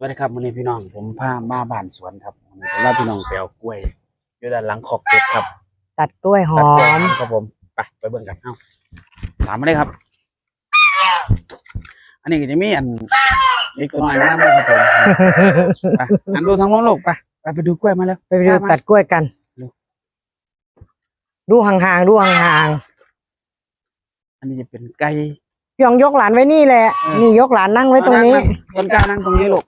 สวัสดีครับวันนี้พี่น้องผมพามาบ้านสวนครับวันนี้ผมว่าพี่น้องไปเอากล้วยอยู่ด้านหลังขอบเก็บครับตัดกล้วยหตัดอกล้วยมครับผมไปไปเบิ่งกันเอ้าตามมาเลยครับ อันนี้ก็จะมีอันอีกตัวหน่อยน้ำเลยครับผมไปอันดูทางโน้นลูกไปไปไปดูกล้วยมาแล้วไปดูตัดกล้วยกันเร็วดูห่างๆดูห่างอันนี้จะเป็นไก่ๆพี่ยองยกหลานไว้นี่แหละเออนี่ยกหลานนั่งไว้ตรงนี้ต้นกล้านั่งตรงนี้ลูก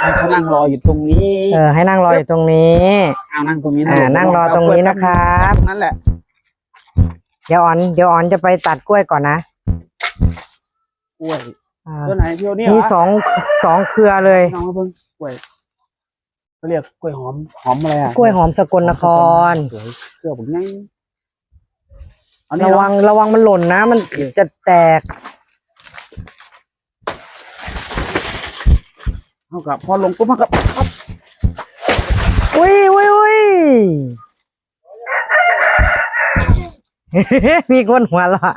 ให้เขานั่งรออยู่ตรงนี้เออให้นั่งรออยู่ตรงนี้ เอานั่งตรงนี้นะอ่าลูกนั่งรอตรงนี้นะครับ ตรงนั้นแหละ เดี๋ยวอ่อน เดี๋ยวอ่อนจะไปตัดกล้วยก่อนนะกล้วยอ่าตัวไหนพี่โอนี่เหรมีอสองสองเครือเลย น้องมาเพิ่งกล้วยเขาเรียกกล้วยหอม หอมอะไรอะกล้วยหอมสกลนคร สวยเครือผมง่ายอันนี้ระวังระวังมันหล่นนะ มันจะแตก เท่ากับพอลงปุ๊บมันก็ปั๊บอุ้ยอุ้ยอุ้ยมีคนหัวเราะ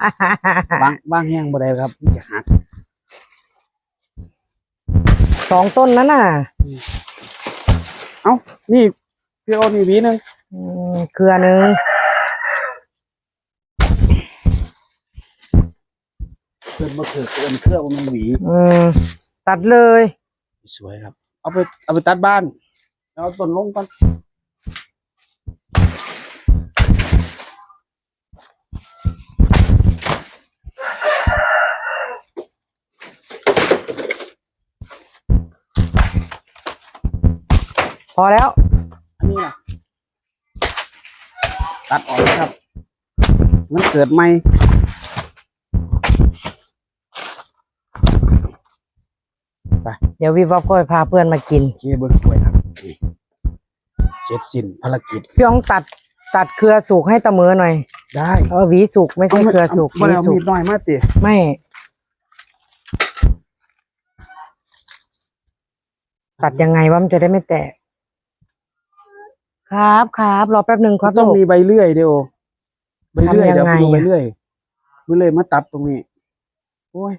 บางบางแห้งบ่ได้ครับมันจะหักสองต้นนั้นน่ะ เอ้านี่พี่โอนี่หวีหนึงอืมเครือหนึ่งเกินมาเถือะเกินเครือมันหวีอืมตัดเลย สวยครับ เอาไปเอาไปตัดบ้านแล้วเอาต้นลงกันพอแล้ว อันนี้ล่ะตัดออกเลยครับ มันเกิดใหม่ เดี๋ยววิบวับก็ไปพาเพื่อนมากินเกี่เบิ้งกล้วยครับนี่เสร็จสิ้นภารกิจ พี่อ้องตัดตัดเครือสุกให้ตะมือหน่อย ได้เออหวีสุกไม่ใช่เครือสุกหบ่วีได้เอาสุมีกดน้อยมาติไม่ ตัดยังไงวะมันจะได้ไม่แตก ครับครับรอแป๊บหนึ่งครับต้องลูก มีใบเลื่อยเดียวใบเลื่อยทำยังเดี๋ยวไปดูไงอะ ใบเลื่อยใบเลื่อยมาตัดตรงนี้ โอ้ย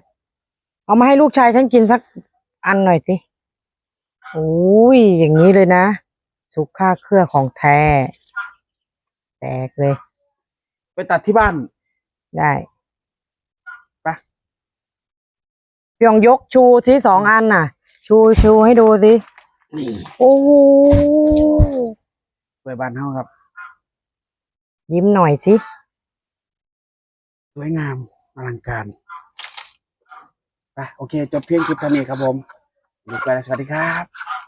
เอามาให้ลูกชายฉันกินสัก อันหน่อยสิโอ้ยอย่างนี้เลยนะ สุกค่าเครือของแท้ แตกเลย ไปตัดที่บ้าน ได้ไปพี่ยองยกชูสิสองอันน่ะ ชูชูให้ดูสิ นี่โอ้โหกล้วยบ้านเฮาครับ ยิ้มหน่อยสิ สวยงามอลังการ ไปโอเค จบเพียงคลิปเท่านี้ครับผมดูกันสวัสดีครับ